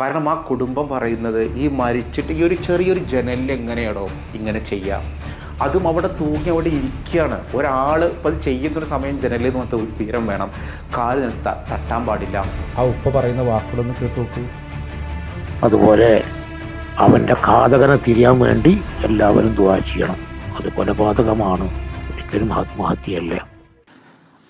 കാരണം ആ കുടുംബം പറയുന്നത് ഈ മരിച്ചിട്ട് ഈ ഒരു ചെറിയൊരു ജനലിൽ എങ്ങനെയാണോ ഇങ്ങനെ ചെയ്യാം. അതും അവിടെ തൂങ്ങി അവിടെ ഇരിക്കുകയാണ്. ഒരാൾ ഇപ്പം അത് ചെയ്യുന്നൊരു സമയം ജനലിൽ നിന്ന് ഉയരം വേണം. കാൽ നിർത്താൻ തട്ടാൻ പാടില്ല. ആ ഉപ്പ പറയുന്ന വാക്കുകളൊന്ന് കേട്ടു നോക്കൂ. അതുപോലെ അവന്റെ ഘാതകനെ തിരിയാൻ വേണ്ടി എല്ലാവരും ദുവാ ചെയ്യണം. അത് കൊലപാതകമാണ്. ഒരിക്കലും ആത്മഹത്യയല്ല.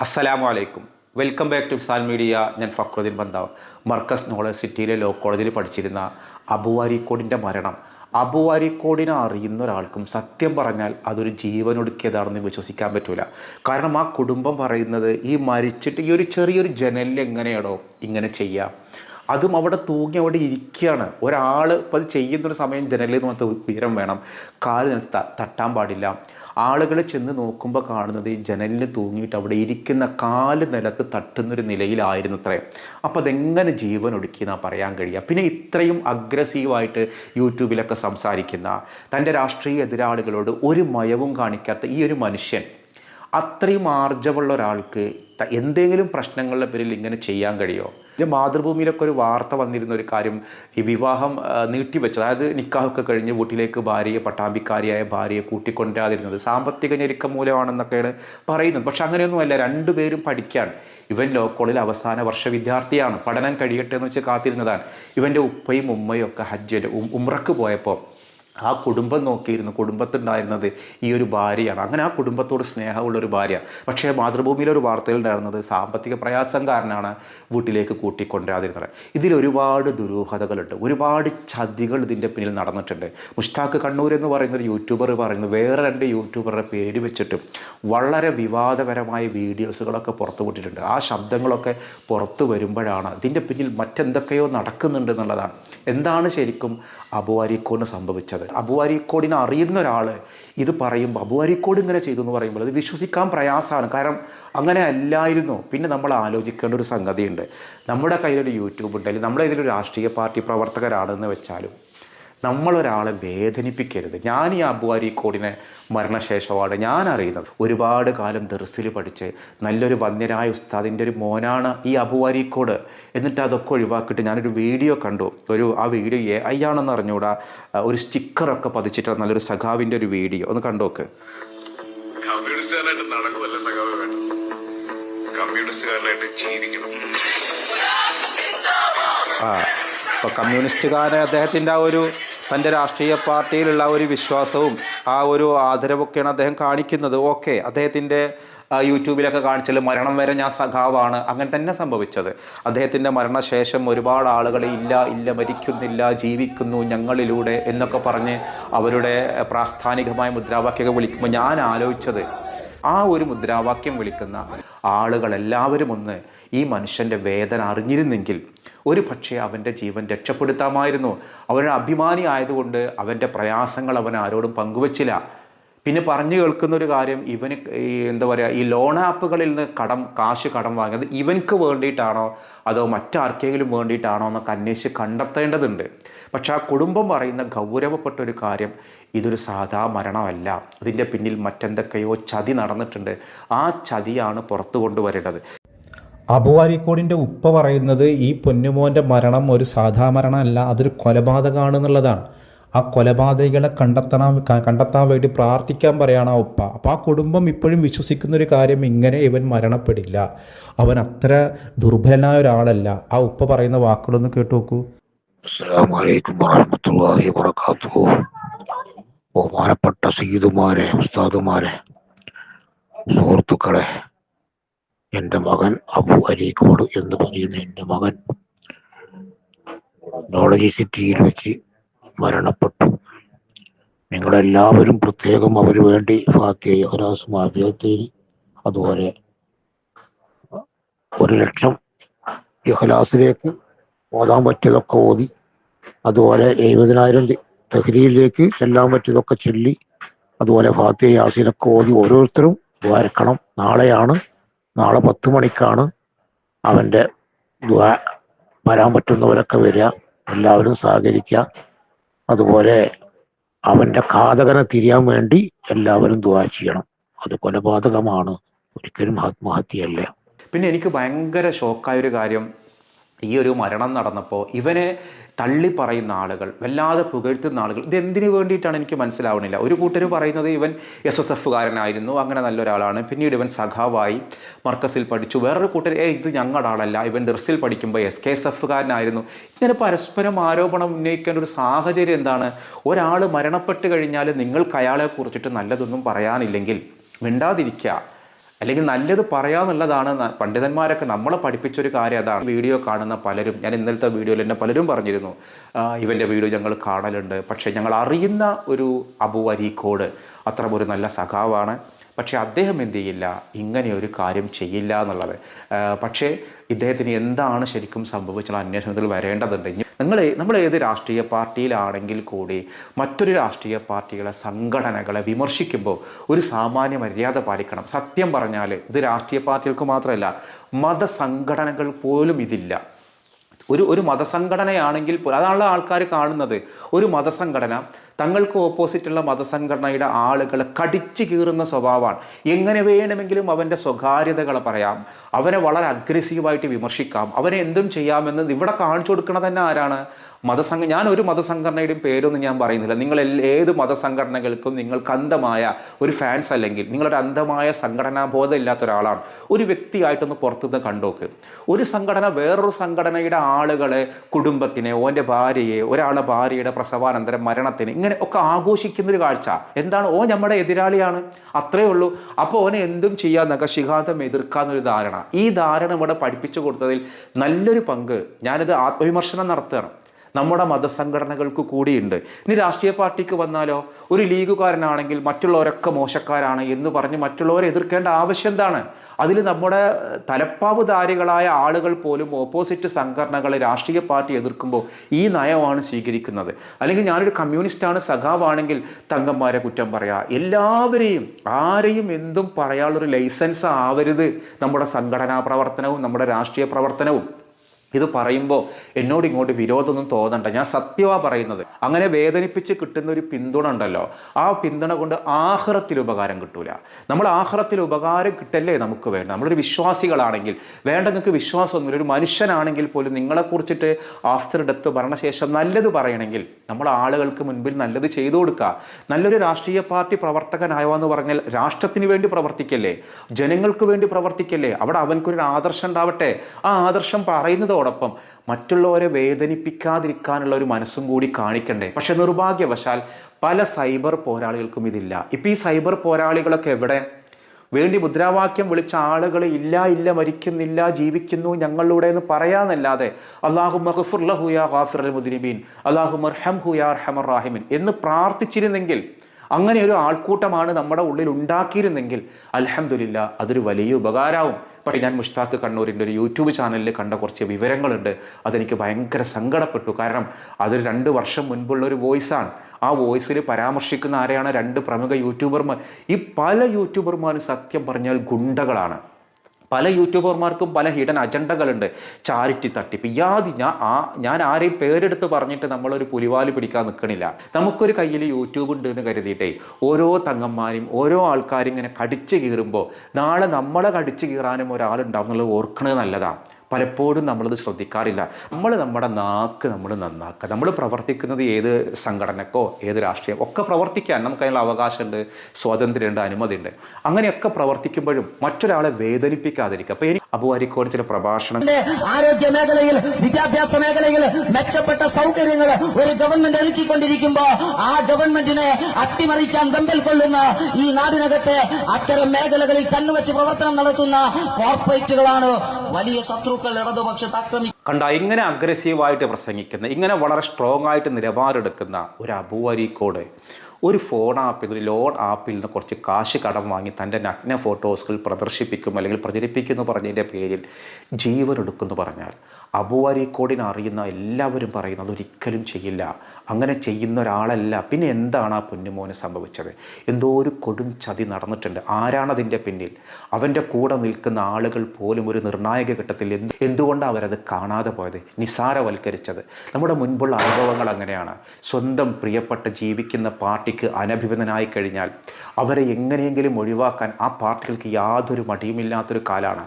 അസ്സലാമു അലൈക്കും. Welcome back to Saal media ഞാൻ ഫക്രുദ്ദീൻ ബന്താവ്. മർക്കസ് നോളജ് സിറ്റിയിലെ ലോ കോളേജിൽ പഠിച്ചിരുന്ന അബുവാരിക്കോടിന്റെ മരണം. അബുവാരിക്കോടിനെ അറിയുന്ന ഒരാൾക്കും സത്യം പറഞ്ഞാൽ അതൊരു ജീവനൊടുക്കിയതാണെന്ന് വിശ്വസിക്കാൻ പറ്റില്ല കാരണം ആ കുടുംബം പറയുന്നത് ഈ മരിച്ചിട്ട് ഈ ഒരു ചെറിയൊരു ജനലിൽ എങ്ങനെയാണോ ഇങ്ങനെ ചെയ്യാം. അതും അവിടെ തൂങ്ങി അവിടെ ഇരിക്കുകയാണ്. ഒരാൾ ഇപ്പം അത് ചെയ്യുന്നൊരു സമയം ജനലിൽ നിന്ന് ഉയരം വേണം. കാൽ തട്ടാൻ പാടില്ല. ആളുകൾ ചെന്ന് നോക്കുമ്പോൾ കാണുന്നത് ഈ ജനലിന് തൂങ്ങിയിട്ട് അവിടെ ഇരിക്കുന്ന കാൽ നിലത്ത് തട്ടുന്നൊരു നിലയിലായിരുന്നു അത്രയും അപ്പോൾ അതെങ്ങനെ ജീവൻ ഒടുക്കിയെന്നാണ് പറയാൻ കഴിയുക പിന്നെ ഇത്രയും അഗ്രസീവായിട്ട് യൂട്യൂബിലൊക്കെ സംസാരിക്കുന്ന തന്റെ രാഷ്ട്രീയ എതിരാളികളോട് ഒരു മയവും കാണിക്കാത്ത ഈ ഒരു മനുഷ്യൻ അത്രയും ആർജവുള്ള ഒരാൾക്ക് എന്തെങ്കിലും പ്രശ്നങ്ങളുടെ പേരിൽ ഇങ്ങനെ ചെയ്യാൻ കഴിയുമോ ഇത് മാതൃഭൂമിയിലൊക്കെ ഒരു വാർത്ത വന്നിരുന്ന ഒരു കാര്യം ഈ വിവാഹം നീട്ടിവെച്ചത്. അതായത് നിക്കാഹൊക്കെ കഴിഞ്ഞ് വീട്ടിലേക്ക് ഭാര്യയെ പട്ടാമ്പിക്കാരിയായ ഭാര്യയെ കൂട്ടിക്കൊണ്ടുവരാതിരുന്നത് സാമ്പത്തിക ഞെരുക്കം മൂലമാണെന്നൊക്കെയാണ് പറയുന്നത്. പക്ഷെ അങ്ങനെയൊന്നുമല്ല. രണ്ടുപേരും പഠിക്കാൻ ഇവൻ ലോ കോളേജിൽ അവസാന വർഷ വിദ്യാർത്ഥിയാണ്. പഠനം കഴിയട്ടെ എന്ന് വെച്ച് കാത്തിരുന്നതാണ്. ഇവന്റെ ഉപ്പയും ഉമ്മയും ഒക്കെ ഹജ്ജിൽ ഉം- ഉംറക്ക് പോയപ്പോൾ ആ കുടുംബം നോക്കിയിരുന്നു കുടുംബത്തുണ്ടായിരുന്നത് ഈ ഒരു ഭാര്യയാണ്. അങ്ങനെ ആ കുടുംബത്തോട് സ്നേഹമുള്ള ഒരു ഭാര്യ. പക്ഷേ മാതൃഭൂമിയിലെ ഒരു വാർത്തയിൽ ഉണ്ടായിരുന്നത് സാമ്പത്തിക പ്രയാസം കാരണമാണ് വീട്ടിലേക്ക് കൂട്ടിക്കൊണ്ടുവരാതിരുന്നത്. ഇതിൽ ഒരുപാട് ദുരൂഹതകളുണ്ട്. ഒരുപാട് ചതികൾ ഇതിന്റെ പിന്നിൽ നടന്നിട്ടുണ്ട്. മുഷ്താഖ് കണ്ണൂർ എന്ന് പറയുന്ന ഒരു യൂട്യൂബർ പറയുന്നത് വേറെ രണ്ട് യൂട്യൂബറുടെ പേര് വെച്ചിട്ടും വളരെ വിവാദപരമായ വീഡിയോസുകളൊക്കെ പുറത്തു വിട്ടിട്ടുണ്ട്. ആ ശബ്ദങ്ങളൊക്കെ പുറത്തു വരുമ്പോഴാണ് ഇതിന്റെ പിന്നിൽ മറ്റെന്തൊക്കെയോ നടക്കുന്നുണ്ട് എന്നുള്ളതാണ്. എന്താണ് ശരിക്കും അബുവാരിക്കോന് സംഭവിച്ചത്? അബുവാരിക്കോടിനെ അറിയുന്ന ഒരാൾ ഇത് പറയുമ്പോൾ അബുവാരിക്കോട് ഇങ്ങനെ ചെയ്തു എന്ന് പറയുമ്പോൾ അത് വിശ്വസിക്കാൻ പ്രയാസമാണ്. കാരണം അങ്ങനെ അല്ലായിരുന്നു. പിന്നെ നമ്മൾ ആലോചിക്കേണ്ട ഒരു സംഗതിയുണ്ട്. നമ്മുടെ കയ്യിലൊരു യൂട്യൂബ് ഉണ്ടെങ്കിൽ നമ്മുടെ ഇതിലൊരു രാഷ്ട്രീയ പാർട്ടി പ്രവർത്തകരാണെന്ന് വെച്ചാലും നമ്മളൊരാളെ വേദനിപ്പിക്കരുത്. ഞാൻ ഈ അബുവാരി കോടിനെ മരണശേഷമാണ് ഞാൻ അറിയുന്നത് ഒരുപാട് കാലം ദർസിൽ പഠിച്ച് നല്ലൊരു വന്യരായ ഉസ്താദിന്റെ ഒരു മോനാണ് ഈ അബുവാരി കോട്. എന്നിട്ട് അതൊക്കെ ഒഴിവാക്കിയിട്ട് ഞാനൊരു വീഡിയോ കണ്ടു. ഒരു ആ വീഡിയോ എ ഐ ആണെന്ന് അറിഞ്ഞുകൂടാ ഒരു സ്റ്റിക്കറൊക്കെ പതിച്ചിട്ട് നല്ലൊരു സഖാവിന്റെ ഒരു വീഡിയോ. ഒന്ന് കണ്ടോക്ക് കമ്മ്യൂണിസ്റ്റുകാരനായിട്ട് നടക്കുമല്ല സഖാവ് വേണം കമ്മ്യൂണിസ്റ്റുകാരനായിട്ട് ജീവിക്കണം. ആ അപ്പോൾ കമ്മ്യൂണിസ്റ്റുകാരെ അദ്ദേഹത്തിന്റെ ആ ഒരു തന്റെ രാഷ്ട്രീയ പാർട്ടിയിലുള്ള ഒരു വിശ്വാസവും ആ ഒരു ആദരവൊക്കെയാണ് അദ്ദേഹം കാണിക്കുന്നത്. ഓക്കെ അദ്ദേഹത്തിന്റെ യൂട്യൂബിലൊക്കെ കാണിച്ചാൽ മരണം വരെ ഞാൻ സഖാവാണ്. അങ്ങനെ തന്നെ സംഭവിച്ചത്. അദ്ദേഹത്തിന്റെ മരണശേഷം ഒരുപാട് ആളുകൾ ഇല്ല ഇല്ല മരിക്കുന്നില്ല ജീവിക്കുന്നു ഞങ്ങളിലൂടെ എന്നൊക്കെ പറഞ്ഞ് അവരുടെ പ്രാസ്ഥാനികമായ മുദ്രാവാക്യമൊക്കെ വിളിക്കുമ്പോൾ ഞാൻ ആലോചിച്ചത് ആ ഒരു മുദ്രാവാക്യം വിളിക്കുന്ന ആളുകളെല്ലാവരും ഒന്ന് ഈ മനുഷ്യന്റെ വേദന അറിഞ്ഞിരുന്നെങ്കിൽ ഒരു പക്ഷേ അവന്റെ ജീവൻ രക്ഷപ്പെടുത്താമായിരുന്നു. അവൻ അഭിമാനി ആയതുകൊണ്ട് അവന്റെ പ്രയാസങ്ങൾ അവൻ ആരോടും പങ്കുവച്ചില്ല. പിന്നെ പറഞ്ഞു കേൾക്കുന്ന ഒരു കാര്യം ഇവന് എന്താ പറയുക ഈ ലോൺ ആപ്പുകളിൽ നിന്ന് കടം കാശ് കടം വാങ്ങിയത് ഇവൻക്ക് വേണ്ടിയിട്ടാണോ അതോ മറ്റാർക്കെങ്കിലും വേണ്ടിയിട്ടാണോ എന്നൊക്കെ അന്വേഷിച്ച് കണ്ടെത്തേണ്ടതുണ്ട്. പക്ഷെ ആ കുടുംബം പറയുന്ന ഗൗരവപ്പെട്ട ഒരു കാര്യം ഇതൊരു സാധാ മരണമല്ല. അതിന്റെ പിന്നിൽ മറ്റെന്തൊക്കെയോ ചതി നടന്നിട്ടുണ്ട്. ആ ചതിയാണ് പുറത്തു കൊണ്ടുവരേണ്ടത്. അബുവാരിക്കോടിന്റെ ഉപ്പ പറയുന്നത് ഈ പൊന്നുമോന്റെ മരണം ഒരു സാധാ മരണമല്ല അതൊരു കൊലപാതകമാണെന്നുള്ളതാണ്. ആ കൊലപാതകികളെ കണ്ടെത്തണം കണ്ടെത്താൻ വേണ്ടി പ്രാർത്ഥിക്കാൻ പറയാണ് ആ ഉപ്പ. അപ്പോൾ ആ കുടുംബം ഇപ്പോഴും വിശ്വസിക്കുന്ന ഒരു കാര്യം ഇങ്ങനെ ഇവൻ മരണപ്പെടില്ല. അവൻ അത്ര ദുർബലനായ ഒരാളല്ല. ആ ഉപ്പ പറയുന്ന വാക്കുകളൊന്ന് കേട്ടു നോക്കൂ. ബഹുമാനപ്പെട്ട സീതുമാരെ ഉസ്താദുമാരെ സുഹൃത്തുക്കളെ എന്റെ മകൻ അബു അരീക്കോട് എന്ന് പറയുന്ന എന്റെ മകൻ. നോളജി സിറ്റിയിൽ വെച്ച് മരണപ്പെട്ടു. നിങ്ങളെല്ലാവരും പ്രത്യേകം അവന് വേണ്ടി ഫാത്തിയ ഒരാസ് അതുപോലെ ഒരു ലക്ഷം ഇഹ്ലാസിലേക്ക് ഓതാൻ പറ്റിയതൊക്കെ ഓതി അതുപോലെ എഴുപതിനായിരം തഹ്ലിയിലേക്ക് ചെല്ലാൻ പറ്റിയതൊക്കെ ചൊല്ലി അതുപോലെ ഫാത്തിയ യാസീനൊക്കെ ഓതി ഓരോരുത്തരും ദ്വാരക്കണം. നാളെയാണ് നാളെ പത്ത് മണിക്കാണ് അവന്റെ ദ്വാ വരാൻ പറ്റുന്നവരൊക്കെ വരിക എല്ലാവരും സഹകരിക്കുക. അതുപോലെ അവന്റെ ഘാതകനെ തിരിയാൻ വേണ്ടി എല്ലാവരും ദ്വാ ചെയ്യണം. അത് കൊലപാതകമാണ്. ഒരിക്കലും ആത്മഹത്യയല്ല. പിന്നെ എനിക്ക് ഭയങ്കര ഷോക്കായ ഒരു കാര്യം ഈ ഒരു മരണം നടന്നപ്പോൾ ഇവനെ തള്ളി പറയുന്ന ആളുകൾ വല്ലാതെ പുകഴ്ത്തുന്ന ആളുകൾ ഇതെന്തിനു വേണ്ടിയിട്ടാണ് എനിക്ക് മനസ്സിലാവണില്ല. ഒരു കൂട്ടർ പറയുന്നത് ഇവൻ എസ് എസ് എഫുകാരനായിരുന്നു അങ്ങനെ നല്ലൊരാളാണ്. പിന്നീട് ഇവൻ സഖാവായി മർക്കസിൽ പഠിച്ചു. വേറൊരു കൂട്ടർ ഏ ഇത് ഞങ്ങളുടെ ആളല്ല ഇവൻ ദർസിൽ പഠിക്കുമ്പോൾ എസ് കെ എസ് എഫുകാരനായിരുന്നു ഇങ്ങനെ പരസ്പരം ആരോപണം ഉന്നയിക്കേണ്ട ഒരു സാഹചര്യം എന്താണ്? ഒരാൾ മരണപ്പെട്ട് കഴിഞ്ഞാൽ നിങ്ങൾക്ക് അയാളെ കുറിച്ചിട്ട് നല്ലതൊന്നും പറയാനില്ലെങ്കിൽ മിണ്ടാതിരിക്കുക. അല്ലെങ്കിൽ നല്ലത് പറയാന്നുള്ളതാണ് ന- പണ്ഡിതന്മാരൊക്കെ നമ്മളെ പഠിപ്പിച്ചൊരു കാര്യം അതാണ്. വീഡിയോ കാണുന്ന പലരും ഞാൻ ഇന്നലത്തെ വീഡിയോയിൽ എന്നെ പലരും പറഞ്ഞിരുന്നു "ആ, ഇവന്റെ വീഡിയോ ഞങ്ങൾ കാണലുണ്ട്. പക്ഷേ ഞങ്ങൾ അറിയുന്ന ഒരു അബു അരീക്കോട് അത്ര ഒരു നല്ല സഖാവാണ്. പക്ഷേ അദ്ദേഹം എന്ത് ചെയ്യില്ല? ഇങ്ങനെ ഒരു കാര്യം ചെയ്യില്ല എന്നുള്ളത്. പക്ഷേ ഇദ്ദേഹത്തിന് എന്താണ് ശരിക്കും സംഭവിച്ചുള്ള അന്വേഷണത്തിൽ വരേണ്ടതുണ്ട്. നിങ്ങൾ നമ്മൾ ഏത് രാഷ്ട്രീയ പാർട്ടിയിലാണെങ്കിൽ കൂടി മറ്റൊരു രാഷ്ട്രീയ പാർട്ടികളെ സംഘടനകളെ വിമർശിക്കുമ്പോൾ ഒരു സാമാന്യ മര്യാദ പാലിക്കണം. സത്യം പറഞ്ഞാൽ ഇത് രാഷ്ട്രീയ പാർട്ടികൾക്ക് മാത്രമല്ല മതസംഘടനകൾ പോലും ഇതില്ല. ഒരു ഒരു മതസംഘടനയാണെങ്കിൽ അതാണല്ലോ ആൾക്കാർ കാണുന്നത്. ഒരു മതസംഘടന തങ്ങൾക്ക് ഓപ്പോസിറ്റുള്ള മതസംഘടനയുടെ ആളുകളെ കടിച്ചു കീറുന്ന സ്വഭാവമാണ്. എങ്ങനെ വേണമെങ്കിലും അവന്റെ സ്വകാര്യതകളെ പറയാം. അവനെ വളരെ അഗ്രസീവായിട്ട് വിമർശിക്കാം. അവനെ എന്തും ചെയ്യാമെന്ന് ഇവിടെ കാണിച്ചു കൊടുക്കുന്നത് തന്നെ ആരാണ്? മതസംഘ ഞാൻ ഒരു മതസംഘടനയുടെയും പേരൊന്നും ഞാൻ പറയുന്നില്ല. നിങ്ങൾ ഏത് മതസംഘടനകൾക്കും നിങ്ങൾക്ക് അന്ധമായ ഒരു ഫാൻസ് അല്ലെങ്കിൽ നിങ്ങളൊരു അന്ധമായ സംഘടനാ ബോധം ഇല്ലാത്ത ഒരാളാണ്. ഒരു വ്യക്തിയായിട്ടൊന്ന് പുറത്തുനിന്ന് കണ്ടോക്ക്. ഒരു സംഘടന വേറൊരു സംഘടനയുടെ ആളുകളെ കുടുംബത്തിനെ ഓന്റെ ഭാര്യയെ ഒരാളുടെ ഭാര്യയുടെ പ്രസവാനന്തരം മരണത്തിന് ഇങ്ങനെ ഒക്കെ ആഘോഷിക്കുന്ന ഒരു കാഴ്ച. എന്താണ്? ഓ നമ്മുടെ എതിരാളിയാണ്. അത്രേ ഉള്ളൂ. അപ്പോൾ ഓനെ എന്തും ചെയ്യാൻ ശിഖാന്തം എതിർക്കാന്നൊരു ധാരണ. ഈ ധാരണ ഇവിടെ പഠിപ്പിച്ചു കൊടുത്തതിൽ നല്ലൊരു പങ്ക് ഞാനിത് ആത്മവിമർശനം നടത്തുകയാണ്. നമ്മുടെ മതസംഘടനകൾക്ക് കൂടിയുണ്ട്. ഇനി രാഷ്ട്രീയ പാർട്ടിക്ക് വന്നാലോ? ഒരു ലീഗുകാരനാണെങ്കിൽ മറ്റുള്ളവരൊക്കെ മോശക്കാരാണ് എന്ന് പറഞ്ഞ് മറ്റുള്ളവരെ എതിർക്കേണ്ട ആവശ്യം എന്താണ്? അതിൽ നമ്മുടെ തലപ്പാവുധാരികളായ ആളുകൾ പോലും ഓപ്പോസിറ്റ് സംഘടനകളെ രാഷ്ട്രീയ പാർട്ടി എതിർക്കുമ്പോൾ ഈ നയമാണ് സ്വീകരിക്കുന്നത്. അല്ലെങ്കിൽ ഞാനൊരു കമ്മ്യൂണിസ്റ്റാണ് സഖാവാണെങ്കിൽ തങ്കന്മാരെ കുറ്റം പറയാ. എല്ലാവരെയും ആരെയും എന്തും പറയാനുള്ളൊരു ലൈസൻസ് ആവരുത് നമ്മുടെ സംഘടനാ പ്രവർത്തനവും നമ്മുടെ രാഷ്ട്രീയ പ്രവർത്തനവും. ഇത് പറയുമ്പോൾ എന്നോട് ഇങ്ങോട്ട് വിരോധമൊന്നും തോന്നണ്ട. ഞാൻ സത്യമാണ് പറയുന്നത്. അങ്ങനെ വേദനിപ്പിച്ച് കിട്ടുന്ന ഒരു പിന്തുണ ഉണ്ടല്ലോ. ആ പിന്തുണ കൊണ്ട് ആഹ്റത്തിൽ ഉപകാരം കിട്ടൂല. നമ്മൾ ആഹ്റത്തിൽ ഉപകാരം കിട്ടല്ലേ നമുക്ക് വേണ്ട നമ്മളൊരു വിശ്വാസികളാണെങ്കിൽ വേണ്ട നിങ്ങൾക്ക് വിശ്വാസമൊന്നുമില്ല. ഒരു മനുഷ്യനാണെങ്കിൽ പോലും നിങ്ങളെക്കുറിച്ചിട്ട് ആഫ്റ്റർ ഡെത്ത് ഭരണശേഷം നല്ലത് പറയണമെങ്കിൽ നമ്മൾ ആളുകൾക്ക് മുൻപിൽ നല്ലത് ചെയ്തു കൊടുക്കുക നല്ലൊരു രാഷ്ട്രീയ പാർട്ടി പ്രവർത്തകനായോ എന്ന് പറഞ്ഞാൽ രാഷ്ട്രത്തിന് വേണ്ടി പ്രവർത്തിക്കല്ലേ? ജനങ്ങൾക്ക് വേണ്ടി പ്രവർത്തിക്കല്ലേ? അവിടെ അവൻക്കൊരു ആദർശം ഉണ്ടാവട്ടെ. ആ ആദർശം പറയുന്നതോടൊപ്പം മറ്റുള്ളവരെ വേദനിപ്പിക്കാതിരിക്കാനുള്ള ഒരു മനസ്സും കൂടി കാണിക്കണ്ടേ? പക്ഷെ നിർഭാഗ്യവശാൽ പല സൈബർ പോരാളികൾക്കും ഇതില്ല. ഇപ്പം ഈ സൈബർ പോരാളികളൊക്കെ എവിടെ? വേണ്ടി മുദ്രാവാക്യം വിളിച്ച ആളുകൾ ഇല്ല ഇല്ല മരിക്കുന്നില്ല ജീവിക്കുന്നു ഞങ്ങളിലൂടെ എന്ന് പറയാന്നല്ലാതെ അള്ളാഹു ഹാഫിർ അൽ മുദിനിബീൻ അള്ളാഹു മർഹം ഹുയാ റഹമർ റാഹിമിൻ എന്ന് പ്രാർത്ഥിച്ചിരുന്നെങ്കിൽ അങ്ങനെ ഒരു ആൾക്കൂട്ടമാണ് നമ്മുടെ ഉള്ളിൽ ഉണ്ടാക്കിയിരുന്നെങ്കിൽ അലഹമില്ല അതൊരു വലിയ ഉപകാരമാവും പക്ഷേ ഞാൻ മുഷ്താഖ് കണ്ണൂരിന്റെ ഒരു യൂട്യൂബ് ചാനലിൽ കണ്ട കുറച്ച് വിവരങ്ങളുണ്ട്. അതെനിക്ക് ഭയങ്കര സങ്കടപ്പെട്ടു. കാരണം അതൊരു രണ്ട് വർഷം മുൻപുള്ള ഒരു വോയിസാണ്. ആ വോയിസിൽ പരാമർശിക്കുന്ന ആരെയാണ് രണ്ട് പ്രമുഖ യൂട്യൂബർമാർ. ഈ പല യൂട്യൂബർമാരും സത്യം പറഞ്ഞാൽ ഗുണ്ടകളാണ്. പല യൂട്യൂബർമാർക്കും പല ഹിഡൻ അജണ്ടകളുണ്ട്. ചാരിറ്റി തട്ടിപ്പ്. യാതി ഞാൻ ആ ഞാൻ ആരെയും പേരെടുത്ത് പറഞ്ഞിട്ട് നമ്മളൊരു പുലിവാൽ പിടിക്കാൻ നിൽക്കണില്ല നമുക്കൊരു കയ്യിൽ യൂട്യൂബ് ഉണ്ട് എന്ന് കരുതിയിട്ടേ ഓരോ തങ്ങന്മാരും ഓരോ ആൾക്കാരും ഇങ്ങനെ കടിച്ചു കീറുമ്പോൾ നാളെ നമ്മളെ കടിച്ചു കീറാനും ഒരാളുണ്ടാവും എന്നുള്ളത് ഓർക്കണത് നല്ലതാണ് പലപ്പോഴും നമ്മളത് ശ്രദ്ധിക്കാറില്ല. നമ്മൾ നമ്മുടെ നാക്ക് നമ്മൾ നന്നാക്കുക. നമ്മൾ പ്രവർത്തിക്കുന്നത് ഏത് സംഘടനക്കോ ഏത് രാഷ്ട്രീയം ഒക്കെ പ്രവർത്തിക്കാൻ നമുക്ക് അതിനുള്ള അവകാശമുണ്ട് സ്വാതന്ത്ര്യമുണ്ട് അനുമതിയുണ്ട്. അങ്ങനെയൊക്കെ പ്രവർത്തിക്കുമ്പോഴും മറ്റൊരാളെ വേദനിപ്പിക്കാതിരിക്കുക. അപ്പോൾ അബു അരിക്കോട് ചില പ്രഭാഷണം ആരോഗ്യ മേഖലയിൽ വിദ്യാഭ്യാസ മേഖലയിൽ മെച്ചപ്പെട്ട സൗകര്യങ്ങൾ ഒരു ഗവൺമെന്റ് ഒരുക്കിക്കൊണ്ടിരിക്കുമ്പോ ആ ഗവൺമെന്റിനെ അട്ടിമറിക്കാൻ വെമ്പൽ കൊള്ളുന്ന ഈ നാടിനകത്തെ അത്തരം മേഖലകളിൽ കണ്ണുവച്ച് പ്രവർത്തനം നടത്തുന്ന കോർപ്പറേറ്റുകളാണ് വലിയ ശത്രുക്കൾ ഇടതുപക്ഷത്ത് ആക്രമിക്കുന്നത് കണ്ട ഇങ്ങനെ അഗ്രസീവായിട്ട് പ്രസംഗിക്കുന്ന ഇങ്ങനെ വളരെ സ്ട്രോങ് ആയിട്ട് നിലപാടെടുക്കുന്ന ഒരു അബുവരിക്കോട് ഒരു ഫോൺ ആപ്പിൽ ഒരു ലോൺ ആപ്പിൽ നിന്ന് കുറച്ച് കാശ് കടം വാങ്ങി തന്റെ നഗ്ന ഫോട്ടോസുകൾ പ്രദർശിപ്പിക്കും അല്ലെങ്കിൽ പ്രചരിപ്പിക്കുന്നു പറഞ്ഞതിന്റെ പേരിൽ ജീവനെടുക്കുമെന്ന് പറഞ്ഞാൽ അബുവാരിക്കോടിനെ അറിയുന്ന എല്ലാവരും പറയുന്നത് ഒരിക്കലും ചെയ്യില്ല. അങ്ങനെ ചെയ്യുന്ന ഒരാളല്ല. പിന്നെ എന്താണ് ആ പൊന്നുമോന് സംഭവിച്ചത്? എന്തോ ഒരു കൊടും ചതി നടന്നിട്ടുണ്ട്. ആരാണതിന്റെ പിന്നിൽ? അവന്റെ കൂടെ നിൽക്കുന്ന ആളുകൾ പോലും ഒരു നിർണായക ഘട്ടത്തിൽ എന്ത് എന്തുകൊണ്ടാണ് അവരത് കാണാതെ പോയത്? നിസാരവൽക്കരിച്ചത്. നമ്മുടെ മുൻപുള്ള അനുഭവങ്ങൾ അങ്ങനെയാണ്. സ്വന്തം പ്രിയപ്പെട്ട ജീവിക്കുന്ന പാർട്ടിക്ക് അനഭിപതനായി കഴിഞ്ഞാൽ അവരെ എങ്ങനെയെങ്കിലും ഒഴിവാക്കാൻ ആ പാർട്ടികൾക്ക് യാതൊരു മടിയുമില്ലാത്തൊരു കാലാണ്.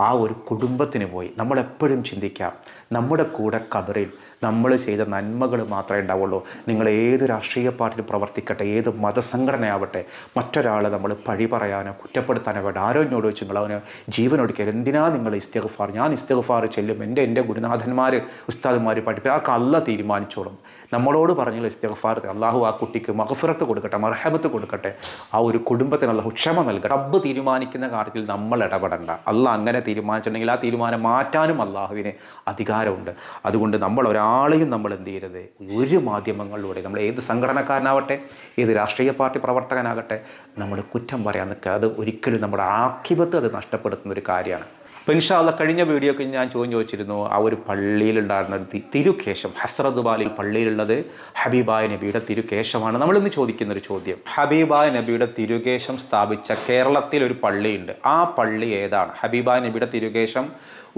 ആ ഒരു കുടുംബത്തിന് പോയി നമ്മളെപ്പോഴും ചിന്തിക്കാം. നമ്മുടെ കൂടെ കബറിൽ നമ്മൾ ചെയ്ത നന്മകൾ മാത്രമേ ഉണ്ടാവുള്ളൂ. നിങ്ങൾ ഏത് രാഷ്ട്രീയ പാർട്ടിയിൽ പ്രവർത്തിക്കട്ടെ ഏത് മതസംഘടനയാവട്ടെ മറ്റൊരാളെ നമ്മൾ പഴി പറയാനോ കുറ്റപ്പെടുത്താനോ വേണ്ട ആരോഗ്യോട് വെച്ച് നിങ്ങൾ അവന് ജീവനൊടുക്കരുത് എന്തിനാ നിങ്ങൾ ഇസ്തിഗ്ഫാർ? ഞാൻ ഇസ്തിഗ്ഫാർ ചെല്ലും. എന്റെ എന്റെ ഗുരുനാഥന്മാർ ഉസ്താദന്മാർ പഠിപ്പിക്കുക ആ കള്ള തീരുമാനിച്ചോളും. നമ്മളോട് പറഞ്ഞുള്ള ഇസ്തിഗ്ഫാർ അള്ളാഹു ആ കുട്ടിക്ക് മഹഫിറത്ത് കൊടുക്കട്ടെ മർഹബത്ത് കൊടുക്കട്ടെ ആ ഒരു കുടുംബത്തിന് അള്ളാഹു ക്ഷമ നൽകട്ടെ. റബ്ബ് തീരുമാനിക്കുന്ന കാര്യത്തിൽ നമ്മൾ ഇടപെടണ്ട. അല്ല അങ്ങനെ തീരുമാനിച്ചിട്ടുണ്ടെങ്കിൽ ആ തീരുമാനം മാറ്റാനും അള്ളാഹുവിന് അധികാരമുണ്ട്. അതുകൊണ്ട് നമ്മൾ ഒരാളെയും നമ്മൾ എന്ത് ചെയ്യരുത്? ഒരു മാധ്യമങ്ങളിലൂടെ നമ്മൾ ഏത് സംഘടനക്കാരനാവട്ടെ ഏത് രാഷ്ട്രീയ പാർട്ടി പ്രവർത്തകനാകട്ടെ നമ്മൾ കുറ്റം പറയാൻ നിൽക്കുക. അത് ഒരിക്കലും നമ്മുടെ ആക്കിപത്ത് അത് നഷ്ടപ്പെടുത്തുന്ന ഒരു കാര്യമാണ്. അപ്പോൾ ഇൻഷാല്ല കഴിഞ്ഞ വീഡിയോക്ക് ഞാൻ ചോദ്യം ചോദിച്ചിരുന്നു ആ ഒരു പള്ളിയിലുണ്ടായിരുന്ന തിരുക്കേശം ഹസ്രത് ബാലിൽ പള്ളിയിലുള്ളത് ഹബീബായ നബിയുടെ തിരുക്കേശമാണ്. നമ്മളിന്ന് ചോദിക്കുന്ന ഒരു ചോദ്യം ഹബീബായ നബിയുടെ തിരുകേശം സ്ഥാപിച്ച കേരളത്തിൽ ഒരു പള്ളിയുണ്ട്. ആ പള്ളി ഏതാണ്? ഹബീബായ നബിയുടെ തിരുകേശം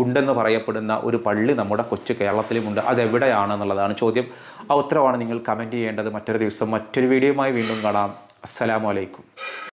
ഉണ്ടെന്ന് പറയപ്പെടുന്ന ഒരു പള്ളി നമ്മുടെ കൊച്ചു കേരളത്തിലുമുണ്ട്. അതെവിടെയാണെന്നുള്ളതാണ് ചോദ്യം. ആ ഉത്തരവാണ് നിങ്ങൾ കമന്റ് ചെയ്യേണ്ടത്. മറ്റൊരു ദിവസം മറ്റൊരു വീഡിയോയുമായി വീണ്ടും കാണാം. അസ്സലാമു അലൈക്കും.